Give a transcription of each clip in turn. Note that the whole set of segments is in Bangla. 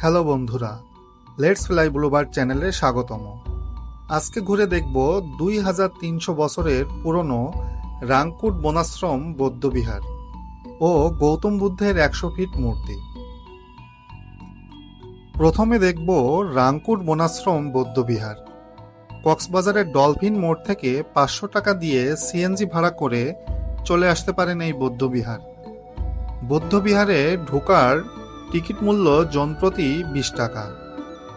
হ্যালো বন্ধুরা লেটস ফ্লাই ব্লুবার চ্যানেলে স্বাগতম। আজকে ঘুরে দেখব দুই হাজার তিনশো বছরের পুরনো রাংকুট বনাশ্রম বৌদ্ধবিহার ও গৌতম বুদ্ধের একশো ফিট মূর্তি। প্রথমে দেখব রাংকুট বনাশ্রম বৌদ্ধবিহার। কক্সবাজারের ডলফিন মোড় থেকে পাঁচশো টাকা দিয়ে সিএনজি ভাড়া করে চলে আসতে পারেন এই বৌদ্ধবিহার। বৌদ্ধবিহারে ঢোকার টিকিট মূল্য জনপ্রতি বিশ টাকা।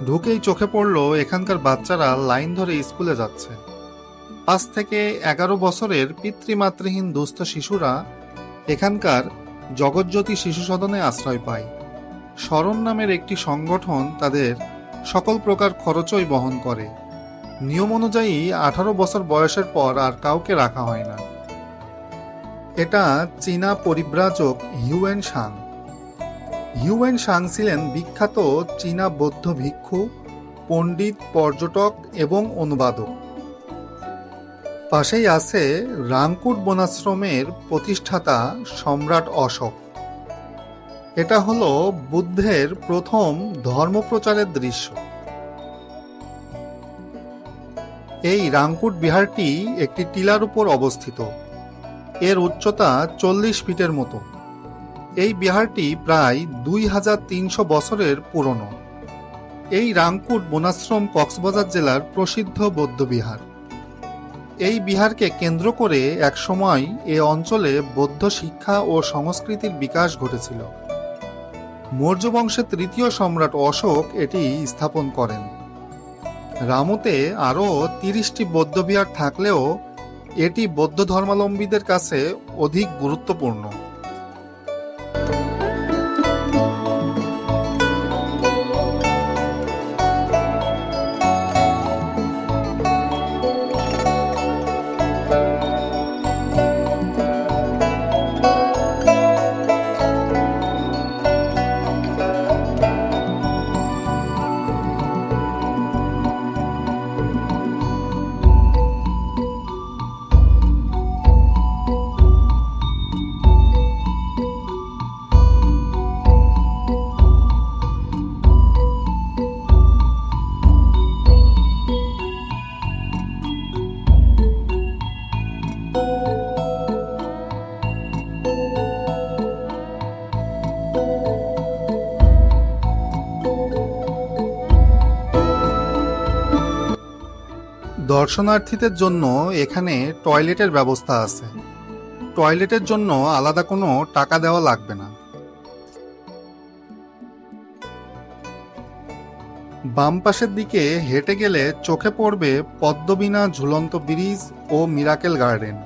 ঢুকেই চোখে পড়ল এখানকার বাচ্চারা লাইন ধরে স্কুলে যাচ্ছে। পাঁচ থেকে এগারো বছরের পিতৃমাতৃহীন দুস্থ শিশুরা এখানকার জগজ্যোতি শিশু সদনে আশ্রয় পায়। স্মরণ নামের একটি সংগঠন তাদের সকল প্রকার খরচই বহন করে। নিয়ম অনুযায়ী আঠারো বছর বয়সের পর আর কাউকে রাখা হয় না। এটা চীনা পরিব্রাজক হিউয়েন সাং হিউয়েন সাং ছিলেন বিখ্যাত চীনা বৌদ্ধ ভিক্ষু, পণ্ডিত, পর্যটক এবং অনুবাদক। পাশেই আছে রাংকুট বনাশ্রমের প্রতিষ্ঠাতা সম্রাট অশোক। এটা হলো বুদ্ধের প্রথম ধর্মপ্রচারের দৃশ্য। এই রাংকুট বিহারটি একটি টিলার উপর অবস্থিত। এর উচ্চতা চল্লিশ ফিটের মতো। এই বিহারটি প্রায় দুই হাজার তিনশো বছরের পুরনো। এই রামকুট বনাশ্রম কক্সবাজার জেলার প্রসিদ্ধ বৌদ্ধবিহার এই বিহারকে কেন্দ্র করে একসময় এ অঞ্চলে বৌদ্ধ শিক্ষা ও সংস্কৃতির বিকাশ ঘটেছিল। মৌর্য বংশের তৃতীয় সম্রাট অশোক এটি স্থাপন করেন। রামুতে আরও তিরিশটি বৌদ্ধবিহার থাকলেও এটি বৌদ্ধ ধর্মাবলম্বীদের কাছে অধিক গুরুত্বপূর্ণ। দর্শনার্থীদের জন্য এখানে টয়লেটের ব্যবস্থা আছে। টয়লেটের জন্য আলাদা কোনো টাকা দেওয়া লাগবে না। বাম পাশের দিকে হেঁটে গেলে চোখে পড়বে পদ্মবিনা ঝুলন্ত ব্রিজ ও মিরাকেল গার্ডেন।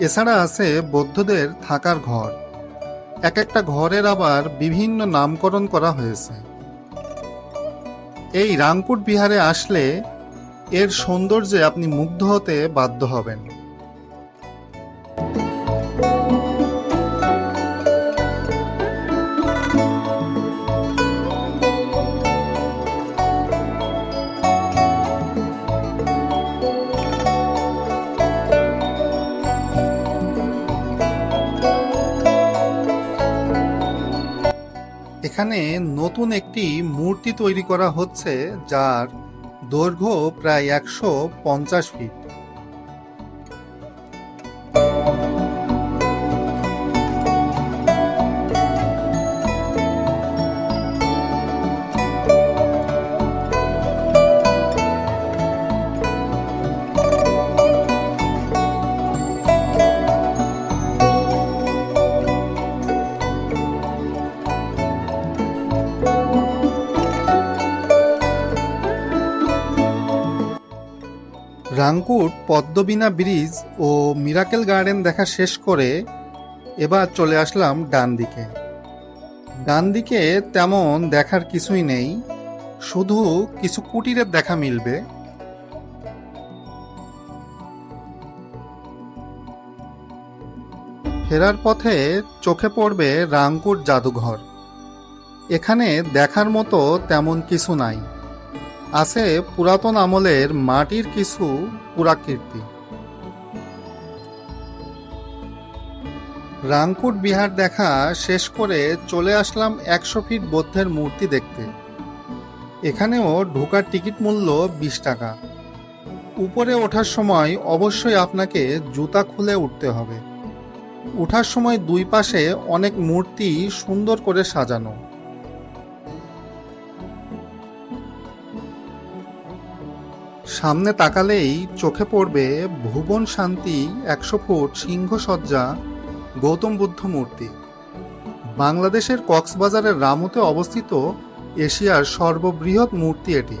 এছাড়া আছে বৌদ্ধদের থাকার ঘর। এক একটা ঘরের আবার বিভিন্ন নামকরণ করা হয়েছে। এই রাংকুট বিহারে আসলে এর সৌন্দর্যে আপনি মুগ্ধ হতে বাধ্য হবেন। এখানে নতুন একটি মূর্তি তৈরি করা হচ্ছে, যার দৈর্ঘ্য প্রায় একশো পঞ্চাশ ফিট রাংকুট পদ্মবিনা ব্রিজ ও মিরাকেল গার্ডেন দেখা শেষ করে এবার চলে আসলাম ডান দিকে। ডান দিকে তেমন দেখার কিছুই নেই, শুধু কিছু কুটিরের দেখা মিলবে। ফেরার পথে চোখে পড়বে রাংকুট জাদুঘর। এখানে দেখার মতো তেমন কিছু নাই। আছে পুরাতন আমলের মাটির কিছু পুরাকীর্তি। রাংকুট বিহার দেখা শেষ করে চলে আসলাম একশো ফিট বৌদ্ধের মূর্তি দেখতে। এখানেও ঢোকার টিকিট মূল্য বিশ টাকা। উপরে ওঠার সময় অবশ্যই আপনাকে জুতা খুলে উঠতে হবে। ওঠার সময় দুই পাশে অনেক মূর্তি সুন্দর করে সাজানো। সামনে তাকালেই চোখে পড়বে ভুবন শান্তি একশো ফুট সিংহসজ্জা গৌতম বুদ্ধ মূর্তি। বাংলাদেশের কক্সবাজারের রামুতে অবস্থিত এশিয়ার সর্ববৃহৎ মূর্তি এটি।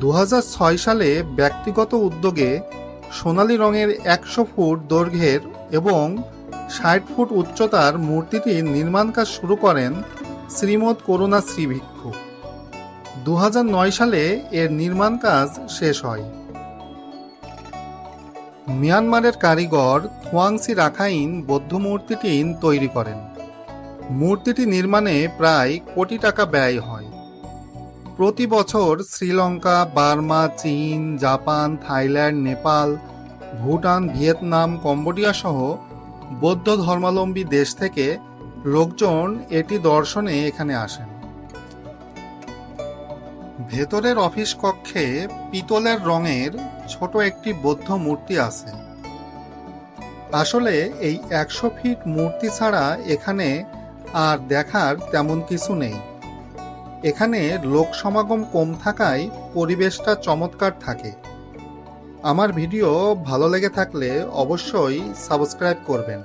দু হাজার ছয় সালে ব্যক্তিগত উদ্যোগে সোনালী রঙের একশো ফুট দৈর্ঘ্যের এবং ষাট ফুট উচ্চতার মূর্তিটির নির্মাণ কাজ শুরু করেন শ্রীমৎ করুণা শ্রী ভিক্ষু। দু হাজার নয় সালে এর নির্মাণ কাজ শেষ হয়। মিয়ানমারের কারিগর থোয়াংসি রাখাইন বৌদ্ধ মূর্তিটি তৈরি করেন। মূর্তিটি নির্মাণে প্রায় কোটি টাকা ব্যয় হয়। প্রতি বছর শ্রীলঙ্কা, বার্মা, চীন, Japan, Thailand, Nepal, Bhutan, Vietnam, Cambodia সহ বৌদ্ধ ধর্মাবলম্বী দেশ থেকে লোকজন এটি দর্শনে এখানে আসেন। ভেতরের অফিস কক্ষে পিতলের রঙের ছোট একটি বৌদ্ধ মূর্তি আছে। আসলে এই একশো ফিট মূর্তি ছাড়া এখানে আর দেখার তেমন কিছু নেই। এখানে লোক সমাগম কম থাকায় পরিবেশটা চমৎকার থাকে। আমার ভিডিও ভালো লেগে থাকলে অবশ্যই সাবস্ক্রাইব করবেন।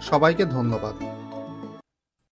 সবাইকে ধন্যবাদ।